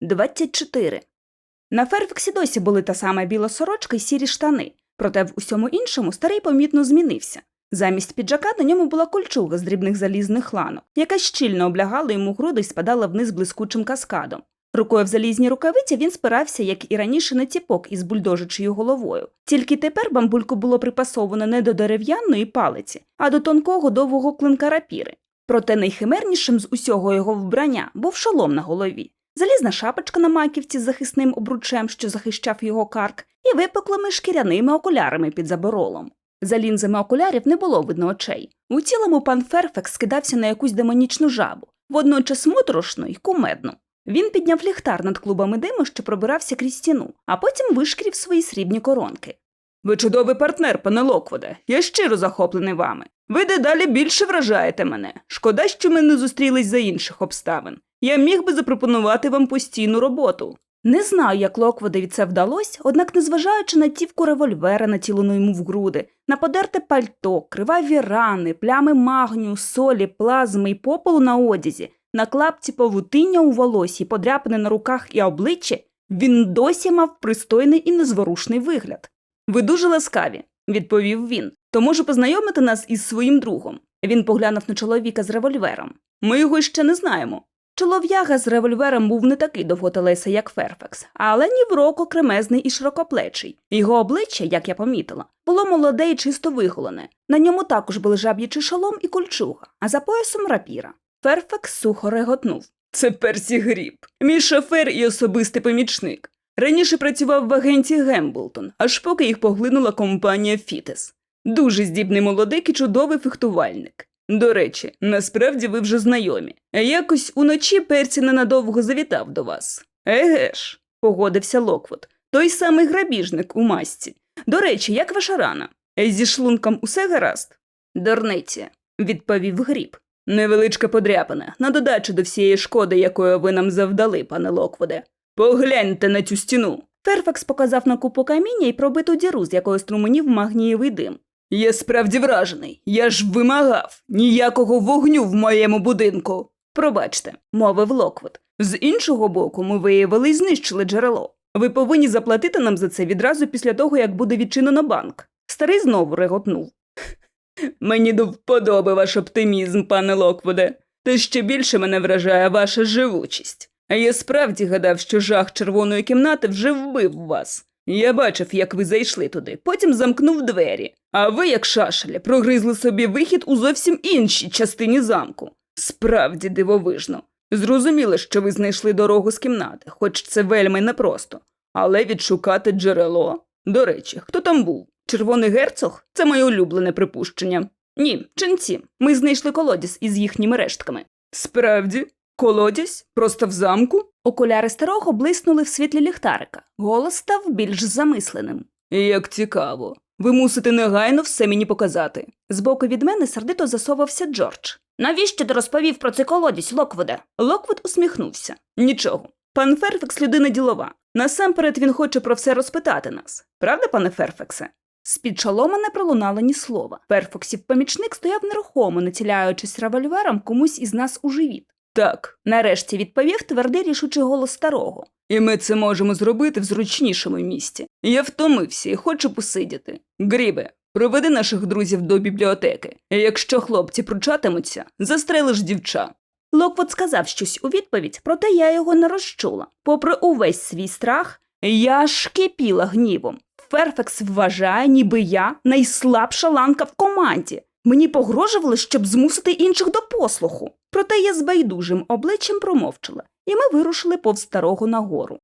24. На Ферфексі досі були та сама біла сорочка і сірі штани, проте в усьому іншому старий помітно змінився. Замість піджака на ньому була кольчуга з дрібних залізних ланок, яка щільно облягала йому груди і спадала вниз блискучим каскадом. Рукою в залізній рукавиці він спирався, як і раніше, на ціпок із бульдожичою головою. Тільки тепер бамбульку було припасовано не до дерев'яної палиці, а до тонкого довгого клинка рапіри. Проте найхимернішим з усього його вбрання був шолом на голові, залізна шапочка на маківці з захисним обручем, що захищав його карк, і випеклими шкіряними окулярами під заборолом. За лінзами окулярів не було видно очей. У цілому пан Ферфекс скидався на якусь демонічну жабу, водночас моторошну й кумедну. Він підняв ліхтар над клубами диму, що пробирався крізь стіну, а потім вишкрів свої срібні коронки. Ви чудовий партнер, пане Локводе. Я щиро захоплений вами. Ви дедалі більше вражаєте мене. Шкода, що ми не зустрілись за інших обставин. Я міг би запропонувати вам постійну роботу. Не знаю, як Локводові це вдалося, однак, незважаючи на тівку револьвера, націлену йому в груди, на подерте пальто, криваві рани, плями магнію, солі, плазми й попелу на одязі, на клапці павутиння у волосі, подряпини на руках і обличчі, він досі мав пристойний і незворушний вигляд. Ви дуже ласкаві, відповів він. То можу познайомити нас із своїм другом. Він поглянув на чоловіка з револьвером. Ми його ще не знаємо. Чолов'яга з револьвером був не такий довготелесий, як Ферфекс, але ні в року кремезний і широкоплечий. Його обличчя, як я помітила, було молоде і чисто виголене. На ньому також були жаб'ячий шолом і кольчуга, а за поясом рапіра. Ферфекс сухо реготнув. Це Персі Гріб, мій шофер і особистий помічник. Раніше працював в агенції Гемблтон, аж поки їх поглинула компанія Фітес. Дуже здібний молодик і чудовий фехтувальник. До речі, насправді ви вже знайомі. Якось уночі Персі ненадовго завітав до вас. Еге ж, погодився Локвуд. Той самий грабіжник у масці. До речі, як ваша рана? Зі шлунком усе гаразд? Дурниці, відповів Гріб. Невеличка подряпина, на додачу до всієї шкоди, якої ви нам завдали, пане Локвуде. Погляньте на цю стіну. Ферфакс показав на купу каміння і пробиту діру, з якої струменів магнієвий дим. Я справді вражений. Я ж вимагав ніякого вогню в моєму будинку. Пробачте, мовив Локвуд. З іншого боку, ми виявили і знищили джерело. Ви повинні заплатити нам за це відразу після того, як буде відчинено банк. Старий знову реготнув. Мені до вподоби ваш оптимізм, пане Локвуде. Та ще більше мене вражає ваша живучість. А я справді гадав, що жах червоної кімнати вже вбив вас. Я бачив, як ви зайшли туди, потім замкнув двері. А ви, як шашелі, прогризли собі вихід у зовсім іншій частині замку. Справді дивовижно. Зрозуміло, що ви знайшли дорогу з кімнати, хоч це вельми непросто. Але відшукати джерело. До речі, хто там був? Червоний герцог? Це моє улюблене припущення. Ні, ченці. Ми знайшли колодязь із їхніми рештками. Справді, колодязь? Просто в замку? Окуляри старого блиснули в світлі ліхтарика. Голос став більш замисленим. Як цікаво. Ви мусите негайно все мені показати. Збоку від мене сердито засовався Джордж. Навіщо ти розповів про цей колодязь, Локвуде? Локвуд усміхнувся. Нічого. Пан Ферфекс людина ділова. Насамперед він хоче про все розпитати нас. Правда, пане Ферфексе? З-під шолома не пролунало ні слова. Ферфоксів помічник стояв нерухомо, націляючись револьвером комусь із нас у живіт. Так, нарешті відповів твердий рішучий голос старого. І ми це можемо зробити в зручнішому місці. Я втомився і хочу посидіти. Грібе, проведи наших друзів до бібліотеки. І якщо хлопці пручатимуться, застрелиш дівча. Локвуд сказав щось у відповідь, проте я його не розчула. Попри увесь свій страх, я ж кипіла гнівом. Ферфекс вважає, ніби я найслабша ланка в команді. Мені погрожували, щоб змусити інших до послуху. Проте я з байдужим обличчям промовчала, і ми вирушили повз старого нагору.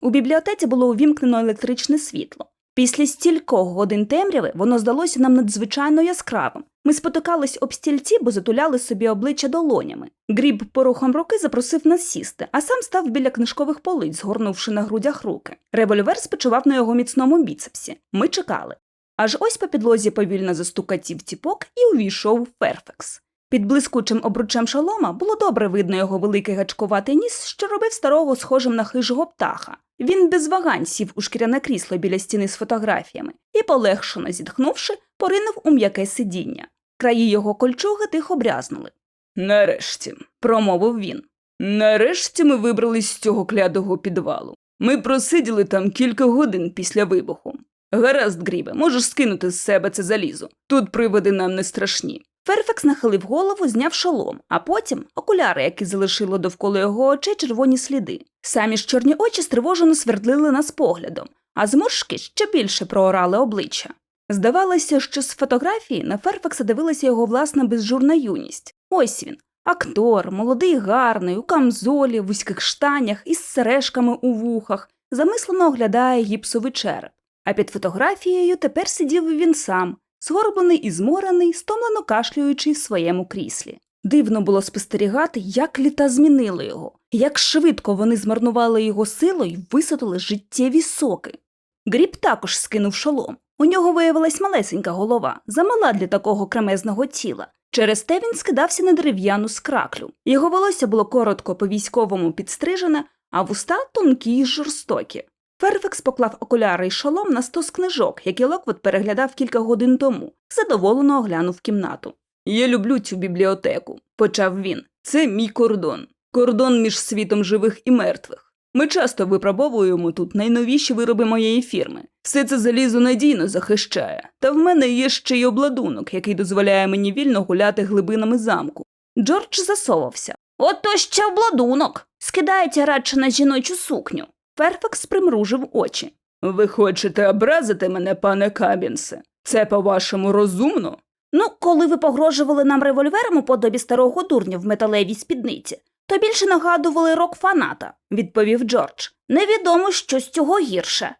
У бібліотеці було увімкнено електричне світло. Після стількох годин темряви воно здалося нам надзвичайно яскравим. Ми спотикались об стільці, бо затуляли собі обличчя долонями. Гріб порухом руки запросив нас сісти, а сам став біля книжкових полиць, згорнувши на грудях руки. Револьвер спочивав на його міцному біцепсі. Ми чекали. Аж ось по підлозі повільно застукатів ціпок і увійшов Ферфекс. Під блискучим обручем шолома було добре видно його великий гачкуватий ніс, що робив старого схожим на хижого птаха. Він без вагань сів у шкіряне крісло біля стіни з фотографіями і, полегшено зітхнувши, поринув у м'яке сидіння. Краї його кольчуги тихо брязнули. Нарешті, промовив він. Нарешті ми вибрались з цього клятого підвалу. Ми просиділи там кілька годин після вибуху. Гаразд, Грібе, можеш скинути з себе це залізо. Тут приводи нам не страшні. Ферфекс нахилив голову, зняв шолом, а потім окуляри, які залишило довкола його очей червоні сліди. Самі ж чорні очі стривожено свердлили нас поглядом, а зморшки ще більше проорали обличчя. Здавалося, що з фотографії на Ферфакса дивилася його власна безжурна юність. Ось він, актор, молодий, гарний, у камзолі, в вузьких штанях із сережками у вухах, замислено оглядає гіпсовий череп. А під фотографією тепер сидів він сам, згорблений і зморений, стомлено кашлюючи в своєму кріслі. Дивно було спостерігати, як літа змінили його, як швидко вони змарнували його силу й висадили життєві соки. Гріб також скинув шолом. У нього виявилась малесенька голова, замала для такого кремезного тіла. Через те він скидався на дерев'яну скраклю. Його волосся було коротко по військовому підстрижене, а вуста тонкі й жорстокі. Ферфекс поклав окуляри й шолом на стос книжок, які Локвуд переглядав кілька годин тому, задоволено оглянув кімнату. Я люблю цю бібліотеку, почав він. Це мій кордон. Кордон між світом живих і мертвих. Ми часто випробовуємо тут найновіші вироби моєї фірми. Все це залізо надійно захищає. Та в мене є ще й обладунок, який дозволяє мені вільно гуляти глибинами замку. Джордж засовався. Ото ще обладунок. Скидається радше на жіночу сукню. Ферфакс примружив очі. Ви хочете образити мене, пане Кабінсе? Це, по-вашому, розумно? Ну, коли ви погрожували нам револьвером у подобі старого дурня в металевій спідниці, то більше нагадували рок фаната, відповів Джордж. Невідомо, що з цього гірше.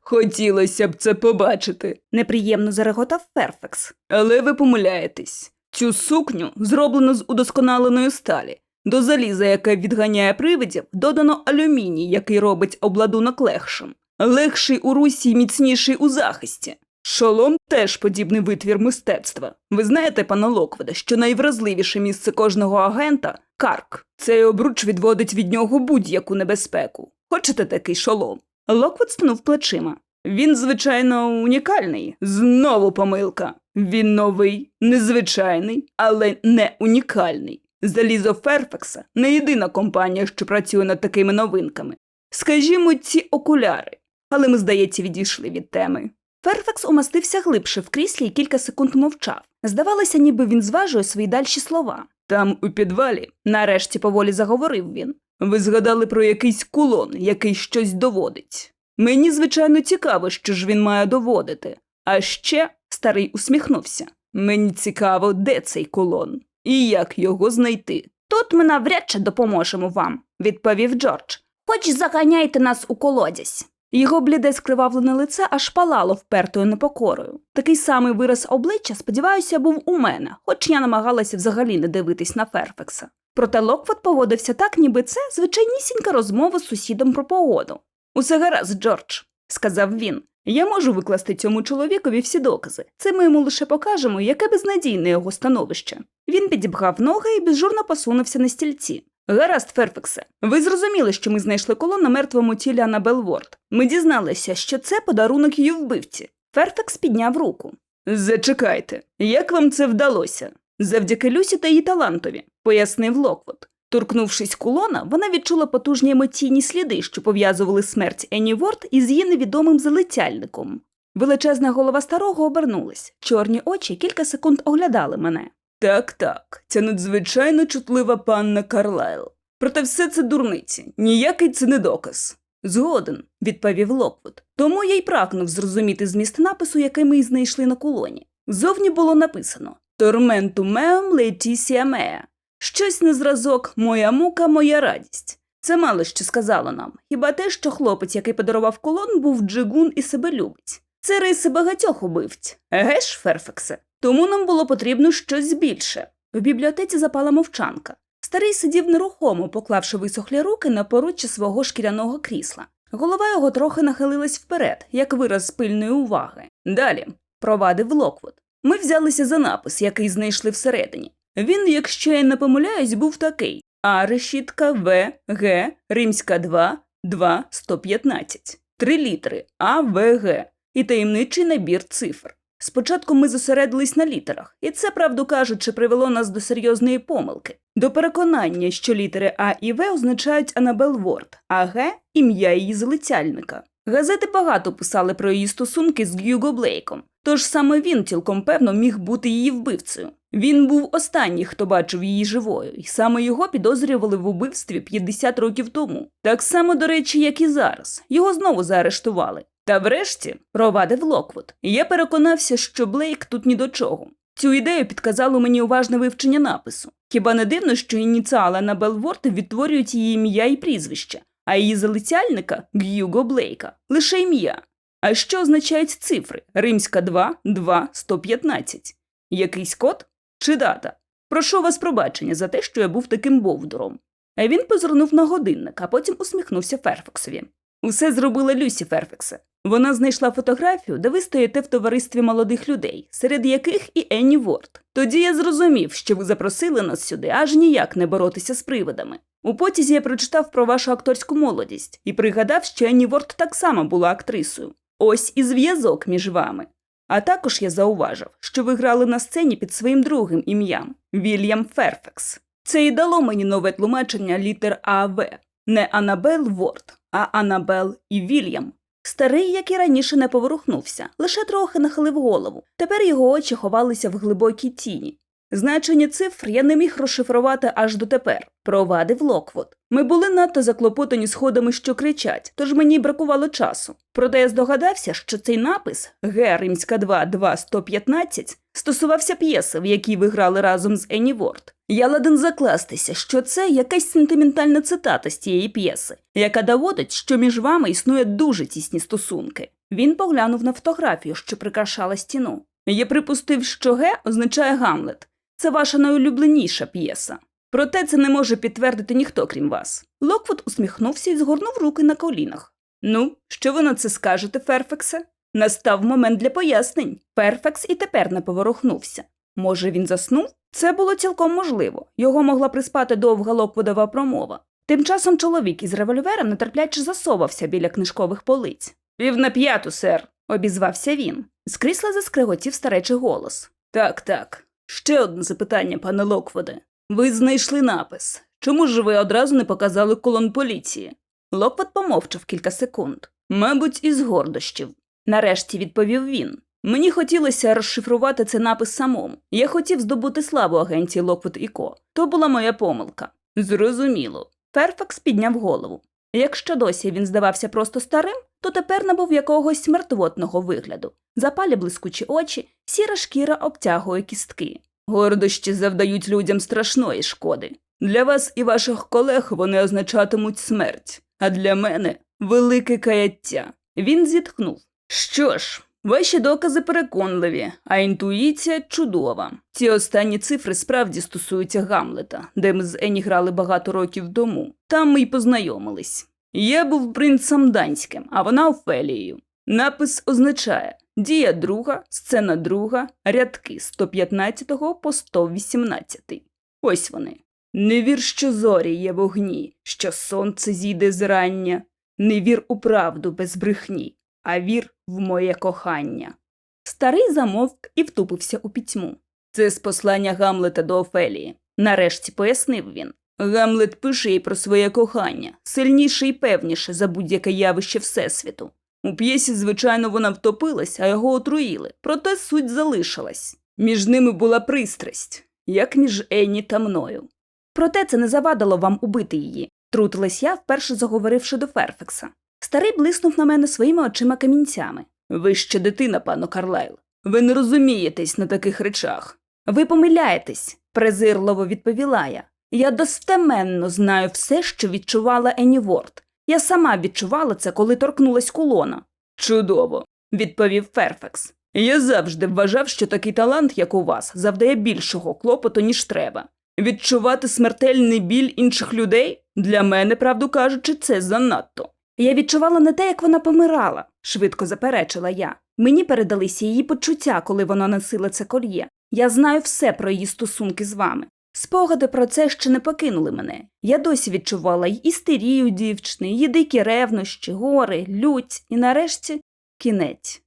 Хотілося б це побачити, неприємно зареготав Ферфекс. Але ви помиляєтесь. Цю сукню зроблено з удосконаленої сталі. До заліза, яке відганяє привидів, додано алюміній, який робить обладунок легшим. Легший у русі й міцніший у захисті. Шолом теж подібний витвір мистецтва. Ви знаєте, пане Локведе, що найвразливіше місце кожного агента карк. Цей обруч відводить від нього будь-яку небезпеку. Хочете такий шолом? Локвуд стнув плечима. Він, звичайно, унікальний. Знову помилка. Він новий, незвичайний, але не унікальний. Залізо Ферфекса не єдина компанія, що працює над такими новинками. Скажімо, ці окуляри. Але ми, здається, відійшли від теми. Ферфакс умастився глибше в кріслі і кілька секунд мовчав. Здавалося, ніби він зважує свої дальші слова. Там, у підвалі, нарешті поволі заговорив він. Ви згадали про якийсь кулон, який щось доводить. Мені, звичайно, цікаво, що ж він має доводити. А ще старий усміхнувся. Мені цікаво, де цей кулон і як його знайти. Тут ми навряд чи допоможемо вам, відповів Джордж. Хоч заганяйте нас у колодязь. Його бліде скривавлене лице аж палало впертою непокорою. Такий самий вираз обличчя, сподіваюся, був у мене, хоч я намагалася взагалі не дивитись на Ферфекса. Проте Локвуд поводився так, ніби це звичайнісінька розмова з сусідом про погоду. Усе гаразд, Джордж, сказав він. Я можу викласти цьому чоловікові всі докази. Це ми йому лише покажемо, яке безнадійне його становище. Він підібгав ноги і безжурно посунувся на стільці. Гаразд, Ферфексе, ви зрозуміли, що ми знайшли колон на мертвому тілі Анабел Ворд. Ми дізналися, що це подарунок її вбивці. Ферфекс підняв руку. Зачекайте, як вам це вдалося? Завдяки Люсі та її талантові, пояснив Локвуд. Торкнувшись кулона, вона відчула потужні емоційні сліди, що пов'язували смерть Енні Ворд із її невідомим залицяльником. Величезна голова старого обернулась, чорні очі кілька секунд оглядали мене. Так, так, ця надзвичайно чутлива панна Карлайл. Проте все це дурниці, ніякий це не доказ. Згоден, відповів Локвуд. Тому я й прагнув зрозуміти зміст напису, який ми знайшли на кулоні. Зовні було написано Торменту меам летісія меа. Щось на зразок Моя мука, моя радість. Це мало що сказало нам. Хіба те, що хлопець, який подарував колон, був джигун і себе любить. Це риси багатьох убивць. Еге ж, Ферфексе? Тому нам було потрібно щось більше. В бібліотеці запала мовчанка. Старий сидів нерухомо, поклавши висохлі руки на поруччя свого шкіряного крісла. Голова його трохи нахилилась вперед, як вираз пильної уваги. Далі, провадив Локвуд. Ми взялися за напис, який знайшли всередині. Він, якщо я не помиляюсь, був такий: А решітка В, Г, Римська 2, 2, 115. Три літери А, В, Г і таємничий набір цифр. Спочатку ми зосередились на літерах, і це, правду кажучи, привело нас до серйозної помилки, до переконання, що літери А і В означають Анабел Ворд, а Г ім'я її залицяльника. Газети багато писали про її стосунки з Гюго Блейком, тож саме він цілком певно міг бути її вбивцею. Він був останній, хто бачив її живою, і саме його підозрювали в убивстві 50 років тому. Так само, до речі, як і зараз. Його знову заарештували. Та врешті провадив Локвуд. Я переконався, що Блейк тут ні до чого. Цю ідею підказало мені уважне вивчення напису. Хіба не дивно, що ініціали на Белворт відтворюють її ім'я і прізвище, а її залицяльника Г'юго Блейка лише ім'я. А що означають цифри? Римська 2, 2, 115. Якийсь код чи дата? Прошу вас пробачення за те, що я був таким бовдуром. А він позирнув на годинник, а потім усміхнувся Ферфаксові. Усе зробила Люсі Ферфексе. Вона знайшла фотографію, де ви стоїте в товаристві молодих людей, серед яких і Енні Ворд. Тоді я зрозумів, що ви запросили нас сюди аж ніяк не боротися з привидами. У потязі я прочитав про вашу акторську молодість і пригадав, що Енні Ворд так само була актрисою. Ось і зв'язок між вами. А також я зауважив, що ви грали на сцені під своїм другим ім'ям Вільям Ферфекс. Це і дало мені нове тлумачення літер АВ. Не Анабел Ворд, а Анабел і Вільям. Старий, як і раніше, не поворухнувся, лише трохи нахилив голову. Тепер його очі ховалися в глибокій тіні. Значення цифр я не міг розшифрувати аж дотепер, провадив Локвуд. Ми були надто заклопотані сходами, що кричать, тож мені бракувало часу. Проте я здогадався, що цей напис Г Римська 2 2 115 стосувався п'єси, в якій ви грали разом з Енні Ворд. Я ладен закластися, що це якась сентиментальна цитата з тієї п'єси, яка доводить, що між вами існує дуже тісні стосунки. Він поглянув на фотографію, що прикрашала стіну. Я припустив, що Г означає Гамлет. Це ваша найулюбленіша п'єса. Проте це не може підтвердити ніхто, крім вас. Локвуд усміхнувся і згорнув руки на колінах. Ну, що ви на це скажете, Ферфексе? Настав момент для пояснень. Ферфекс і тепер не поворухнувся. Може, він заснув? Це було цілком можливо. Його могла приспати довга Локвудова промова. Тим часом чоловік із револьвером нетерпляче засовався біля книжкових полиць. Пів на п'яту, сер, обізвався він. З крісла заскриготів старечий голос. Так, так. Ще одне запитання, пане Локвуде. Ви знайшли напис. Чому ж ви одразу не показали колон поліції? Локвуд помовчав кілька секунд. Мабуть, із гордощів. Нарешті відповів він. Мені хотілося розшифрувати цей напис самому. Я хотів здобути славу агенції Локвуд і Ко. То була моя помилка. Зрозуміло. Ферфакс підняв голову. Якщо досі він здавався просто старим, то тепер набув якогось мертвотного вигляду. Запалі блискучі очі, сіра шкіра обтягує кістки. Гордощі завдають людям страшної шкоди. Для вас і ваших колег вони означатимуть смерть, а для мене велике каяття. Він зітхнув. Що ж, ваші докази переконливі, а інтуїція чудова. Ці останні цифри справді стосуються Гамлета, де ми з Ені грали багато років тому. Там ми й познайомились. Я був принцем данським, а вона Офелією. Напис означає дія друга, сцена друга, рядки з 115 по 118. Ось вони. Не вір, що зорі є вогні, що сонце зійде зрання. Не вір у правду без брехні, а вір в моє кохання. Старий замовк і втупився у пітьму. Це з послання Гамлета до Офелії. Нарешті пояснив він. Гамлет пише їй про своє кохання, сильніше і певніше за будь-яке явище Всесвіту. У п'єсі, звичайно, вона втопилась, а його отруїли, проте суть залишилась. Між ними була пристрасть, як між Енні та мною. Проте це не завадило вам убити її, трутилась я, вперше заговоривши до Ферфекса. Старий блиснув на мене своїми очима камінцями. Ви ще дитина, пано Карлайл. Ви не розумієтесь на таких речах. Ви помиляєтесь, презирливо відповіла я. Я достеменно знаю все, що відчувала Енні Ворд. Я сама відчувала це, коли торкнулась кулона. Чудово, відповів Ферфекс. Я завжди вважав, що такий талант, як у вас, завдає більшого клопоту, ніж треба. Відчувати смертельний біль інших людей для мене, правду кажучи, це занадто. Я відчувала не те, як вона помирала, швидко заперечила я. Мені передалися її почуття, коли вона носила це кольє. Я знаю все про її стосунки з вами. Спогади про це ще не покинули мене. Я досі відчувала й істерію дівчини, її дикі ревнощі, гори, лють і нарешті кінець.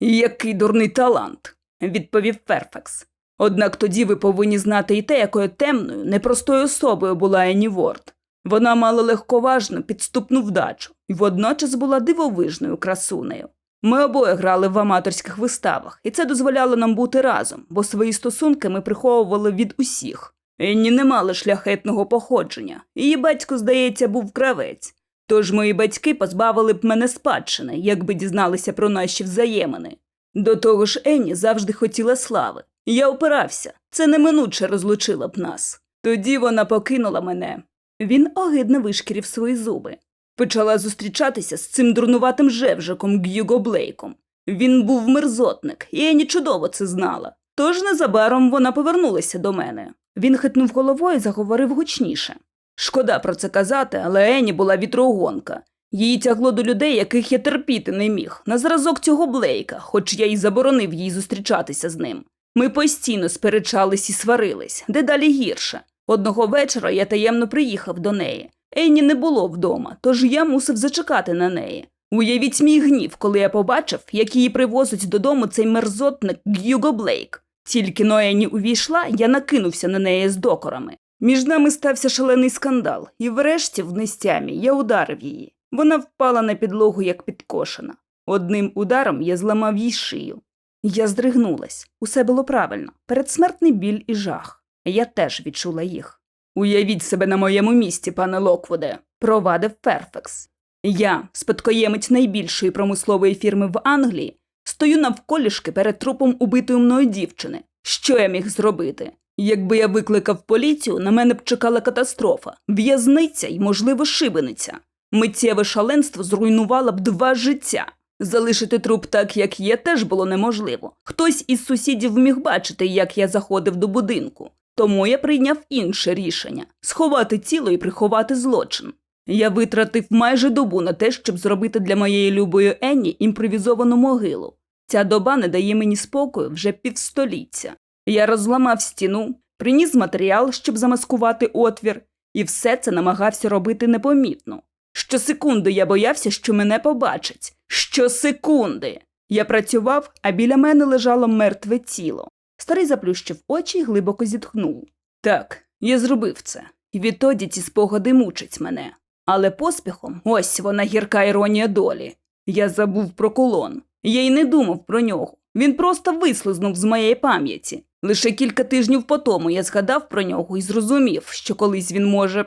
Який дурний талант. відповів Ферфакс. Однак тоді ви повинні знати і те, якою темною, непростою особою була Ені Ворд. Вона мала легковажну, підступну вдачу і водночас була дивовижною красунею. Ми обоє грали в аматорських виставах, і це дозволяло нам бути разом, бо свої стосунки ми приховували від усіх. Енні не мала шляхетного походження, її батько, здається, був кравець. Тож мої батьки позбавили б мене спадщини, якби дізналися про наші взаємини. До того ж, Енні завжди хотіла слави. Я опирався, це неминуче розлучило б нас. Тоді вона покинула мене. Він огидно вишкірів свої зуби. Почала зустрічатися з цим дурнуватим жевжиком Г'юго Блейком. Він був мерзотник, і Ені чудово це знала. Тож незабаром вона повернулася до мене. Він хитнув головою і заговорив гучніше. Шкода про це казати, але Ені була вітрогонка. Її тягло до людей, яких я терпіти не міг, на зразок цього Блейка, хоч я й заборонив їй зустрічатися з ним. Ми постійно сперечались і сварились, дедалі гірше. Одного вечора я таємно приїхав до неї. Енні не було вдома, тож я мусив зачекати на неї. Уявіть мій гнів, коли я побачив, як її привозить додому цей мерзотник Г'юго Блейк. Тільки но Енні увійшла, я накинувся на неї з докорами. Між нами стався шалений скандал, і врешті, в нестямі, я ударив її. Вона впала на підлогу, як підкошена. Одним ударом я зламав їй шию. Я здригнулась. Усе було правильно. Передсмертний біль і жах. Я теж відчула їх. Уявіть себе на моєму місці, пане Локвуде, провадив Ферфекс. Я, спадкоємець найбільшої промислової фірми в Англії, стою навколішки перед трупом убитої мною дівчини. Що я міг зробити? Якби я викликав поліцію, на мене б чекала катастрофа, в'язниця і, можливо, шибениця. Миттєве шаленство зруйнувало б два життя. Залишити труп так, як є, теж було неможливо. Хтось із сусідів міг бачити, як я заходив до будинку. Тому я прийняв інше рішення сховати тіло і приховати злочин. Я витратив майже добу на те, щоб зробити для моєї любої Енні імпровізовану могилу. Ця доба не дає мені спокою вже півстоліття. Я розламав стіну, приніс матеріал, щоб замаскувати отвір, і все це намагався робити непомітно. Щосекунди я боявся, що мене побачать. Щосекунди. Я працював, а біля мене лежало мертве тіло. Старий заплющив очі і глибоко зітхнув. Так, я зробив це. І відтоді ці спогади мучать мене. Але поспіхом ось вона гірка іронія долі. Я забув про колон. Я й не думав про нього. Він просто вислизнув з моєї пам'яті. Лише кілька тижнів по тому я згадав про нього і зрозумів, що колись він може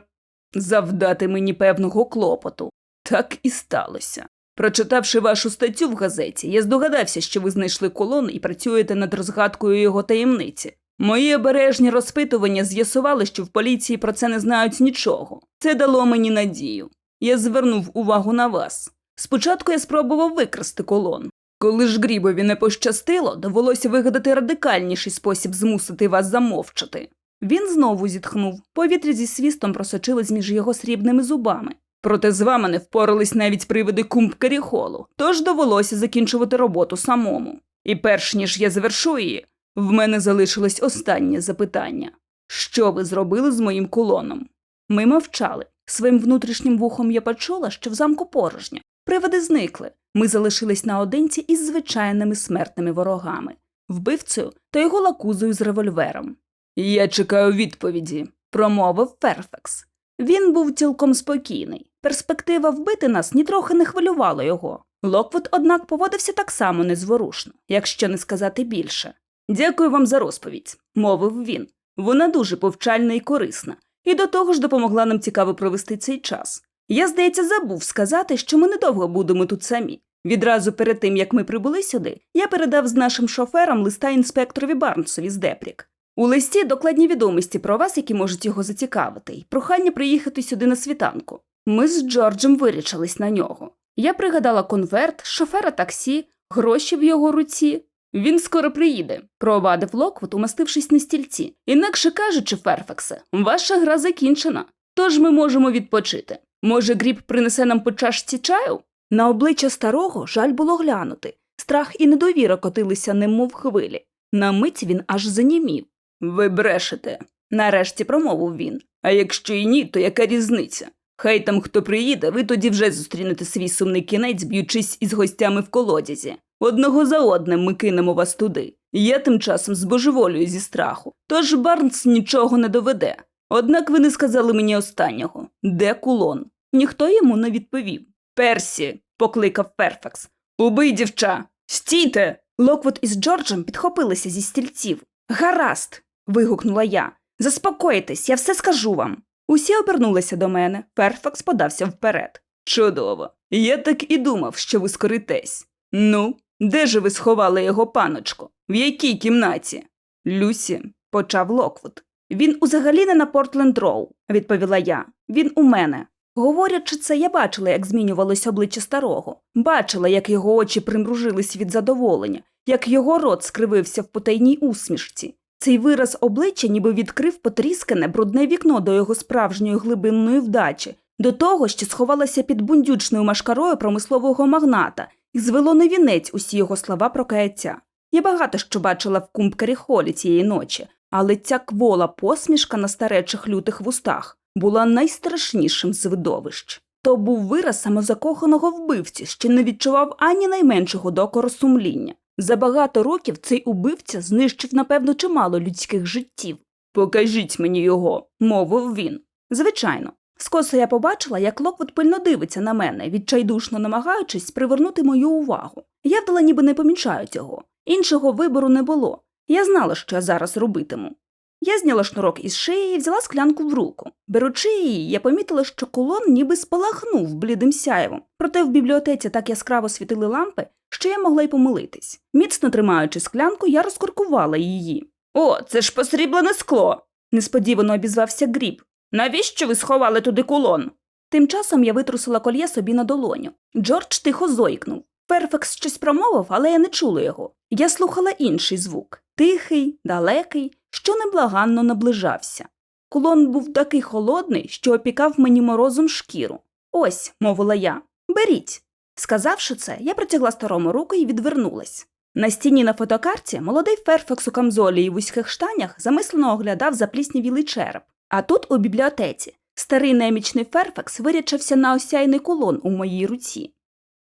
завдати мені певного клопоту. Так і сталося. Прочитавши вашу статтю в газеті, я здогадався, що ви знайшли колон і працюєте над розгадкою його таємниці. Мої обережні розпитування з'ясували, що в поліції про це не знають нічого. Це дало мені надію. Я звернув увагу на вас. Спочатку я спробував викрасти колон. Коли ж Грібові не пощастило, довелося вигадати радикальніший спосіб змусити вас замовчати. Він знову зітхнув, повітря зі свістом просочилось між його срібними зубами. Проте з вами не впорались навіть привиди кумб Керіхолу, тож довелося закінчувати роботу самому. І перш ніж я завершу її, в мене залишилось останнє запитання: що ви зробили з моїм колоном? Ми мовчали. Своїм внутрішнім вухом я почула, що в замку порожня. Привиди зникли. Ми залишились наодинці із звичайними смертними ворогами, вбивцею та його лакузою з револьвером. Я чекаю відповіді, промовив Ферфекс. Він був цілком спокійний. Перспектива вбити нас нітрохи не хвилювала його. Локвуд, однак, поводився так само незворушно, якщо не сказати більше. Дякую вам за розповідь, мовив він. Вона дуже повчальна і корисна, і до того ж допомогла нам цікаво провести цей час. Я, здається, забув сказати, що ми недовго будемо тут самі. Відразу перед тим, як ми прибули сюди, я передав з нашим шофером листа інспекторові Барнсові з Депрік. У листі докладні відомості про вас, які можуть його зацікавити, і прохання приїхати сюди на світанку. Ми з Джорджем вирічились на нього. Я пригадала конверт, шофера таксі, гроші в його руці. Він скоро приїде, провадив Локвуд, умастившись на стільці. Інакше кажучи, Ферфексе, ваша гра закінчена. Тож ми можемо відпочити. Може, Гріб принесе нам по чашці чаю? На обличчя старого жаль було глянути. Страх і недовіра котилися немов хвилі. На мить він аж занімів. Ви брешете, нарешті промовив він. А якщо і ні, то яка різниця? Хай там хто приїде, ви тоді вже зустрінете свій сумний кінець, б'ючись із гостями в колодязі. Одного за одним ми кинемо вас туди. Я тим часом збожеволюю зі страху. Тож Барнс нічого не доведе. Однак ви не сказали мені останнього де кулон? Ніхто йому не відповів. Персі, покликав Перфекс. Убий дівча! Стійте! Локвуд із Джорджем підхопилися зі стільців. Гаразд. вигукнула я. Заспокойтесь, я все скажу вам. Усі обернулися до мене. Перфекс подався вперед. Чудово. Я так і думав, що ви скоритесь. Ну, де ж ви сховали його паночку? В якій кімнаті? Люсі, почав Локвуд. Він узагалі не на Портленд Роу, відповіла я. Він у мене. Говорячи це, я бачила, як змінювалося обличчя старого, бачила, як його очі примружились від задоволення, як його рот скривився в потайній усмішці. Цей вираз обличчя ніби відкрив потріскане брудне вікно до його справжньої глибинної вдачі, до того, що сховалося під бундючною машкарою промислового магната і звело на вінець усі його слова про каяття. Я багато що бачила в кумпкері холі цієї ночі, але ця квола посмішка на старечих лютих вустах була найстрашнішим з видовищ. То був вираз самозакоханого вбивці, що не відчував ані найменшого докору сумління. За багато років цей убивця знищив, напевно, чимало людських життів. Покажіть мені його, мовив він. Звичайно. Скоса я побачила, як Локвуд пильно дивиться на мене, відчайдушно намагаючись привернути мою увагу. Я вдала ніби не помічаю цього. Іншого вибору не було. Я знала, що я зараз робитиму. Я зняла шнурок із шиї і взяла склянку в руку. Беручи її, я помітила, що колон ніби спалахнув блідим сяєвом. Проте в бібліотеці так яскраво світили лампи, що я могла й помилитись. Міцно тримаючи склянку, я розкоркувала її. О, це ж посріблене скло. несподівано обізвався Гріб. Навіщо ви сховали туди кулон? Тим часом я витрусила кольє собі на долоню. Джордж тихо зойкнув. Перфекс щось промовив, але я не чула його. Я слухала інший звук тихий, далекий, що неблаганно наближався. Кулон був такий холодний, що опікав мені морозом шкіру. Ось, мовила я, беріть. Сказавши це, я протягла старому руку і відвернулась. На стіні на фотокарті молодий Ферфакс у камзолі і вузьких штанях замислено оглядав запліснявілий череп. А тут, у бібліотеці, старий немічний Ферфакс вирячився на осяйний кулон у моїй руці.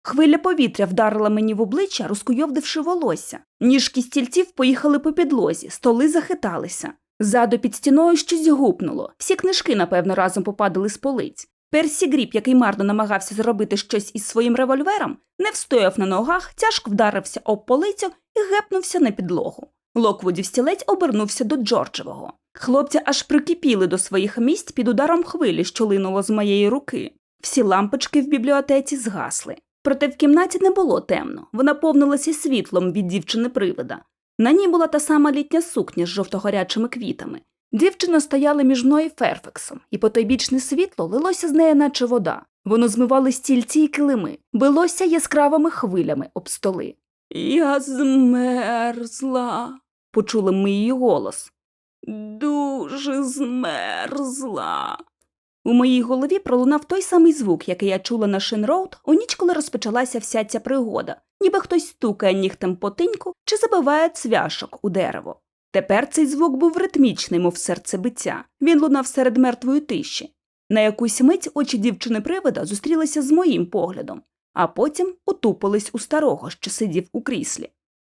Хвиля повітря вдарила мені в обличчя, розкуйовдивши волосся. Ніжки стільців поїхали по підлозі, столи захиталися. Ззаду під стіною щось гупнуло. Всі книжки, напевно, разом попадали з полиць. Персі Гріб, який марно намагався зробити щось із своїм револьвером, не встояв на ногах, тяжко вдарився об полицю і гепнувся на підлогу. Локвудів стілець обернувся до Джорджевого. Хлопці аж прикипіли до своїх місць під ударом хвилі, що линуло з моєї руки. Всі лампочки в бібліотеці згасли. Проте в кімнаті не було темно, вона повнилася світлом від дівчини привида. На ній була та сама літня сукня з жовтогорячими квітами. Дівчина стояла між мною і Ферфексом, і потойбічне світло лилося з неї, наче вода. Воно змивало стільці й килими, билося яскравими хвилями об столи. Я змерзла, почули ми її голос. Дуже змерзла. У моїй голові пролунав той самий звук, який я чула на Шинроуд у ніч, коли розпочалася вся ця пригода, ніби хтось стукає нігтем по тиньку чи забиває цвяшок у дерево. Тепер цей звук був ритмічний, мов серцебиття. Він лунав серед мертвої тиші. На якусь мить очі дівчини привида зустрілися з моїм поглядом, а потім утупились у старого, що сидів у кріслі.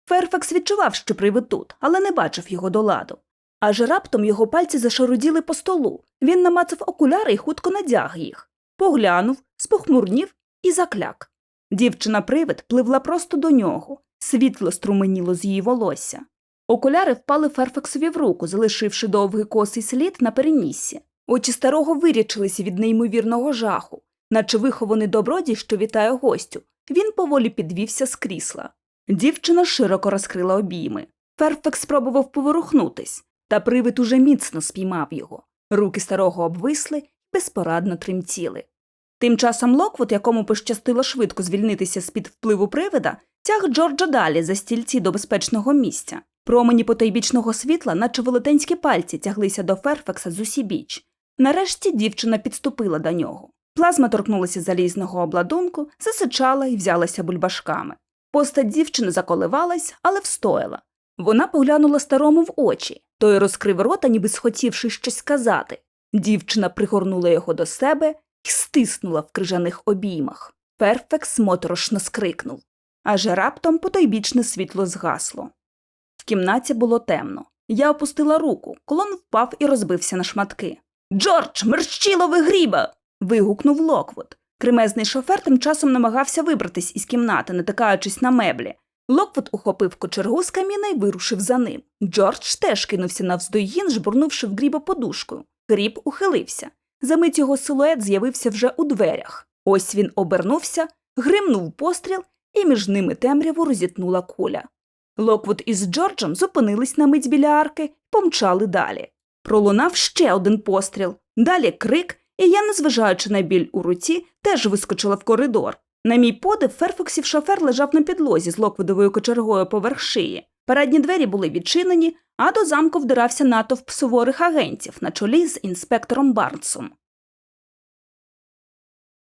Ферфакс відчував, що привид тут, але не бачив його до ладу. Аж раптом його пальці зашаруділи по столу. Він намацав окуляри і хутко надяг їх. Поглянув, спохмурнів і закляк. Дівчина-привид пливла просто до нього, світло струменіло з її волосся. Окуляри впали Ферфаксові в руку, залишивши довгий косий слід на переніссі. Очі старого вирячилися від неймовірного жаху, наче вихований добродій, що вітає гостю. Він поволі підвівся з крісла. Дівчина широко розкрила обійми. Ферфакс спробував поворухнутись, та привид уже міцно спіймав його. Руки старого обвисли безпорадно тремтіли. Тим часом Локвуд, якому пощастило швидко звільнитися з-під впливу привида, тяг Джорджа далі за стільці до безпечного місця. Промені потайбічного світла, наче велетенські пальці, тяглися до Ферфакса з усібіч. Нарешті дівчина підступила до нього. Плазма торкнулася залізного обладунку, засичала і взялася бульбашками. Постать дівчини заколивалась, але встояла. Вона поглянула старому в очі, той розкрив рота, ніби схотівши щось сказати. Дівчина пригорнула його до себе і стиснула в крижаних обіймах. Перфекс моторошно скрикнув. аж раптом потойбічне світло згасло. В кімнаті було темно. Я опустила руку, колон впав і розбився на шматки. Джордж, мерщілове гріба. вигукнув Локвуд. Кремезний шофер тим часом намагався вибратись із кімнати, натикаючись на меблі. Локвуд ухопив кочергу з каміна і вирушив за ним. Джордж теж кинувся навздогін, жбурнувши в гріба подушкою. Гріб ухилився. Замить його силует з'явився вже у дверях. Ось він обернувся, гримнув постріл, і між ними темряву розітнула куля. Локвуд із Джорджем зупинились на мить біля арки помчали далі. Пролунав ще один постріл, далі крик, і я, незважаючи на біль у руці, теж вискочила в коридор. На мій подив, Ферфоксів шофер лежав на підлозі з локвидовою кочергою поверх шиї. Передні двері були відчинені, а до замку вдирався натовп суворих агентів на чолі з інспектором Барнсом.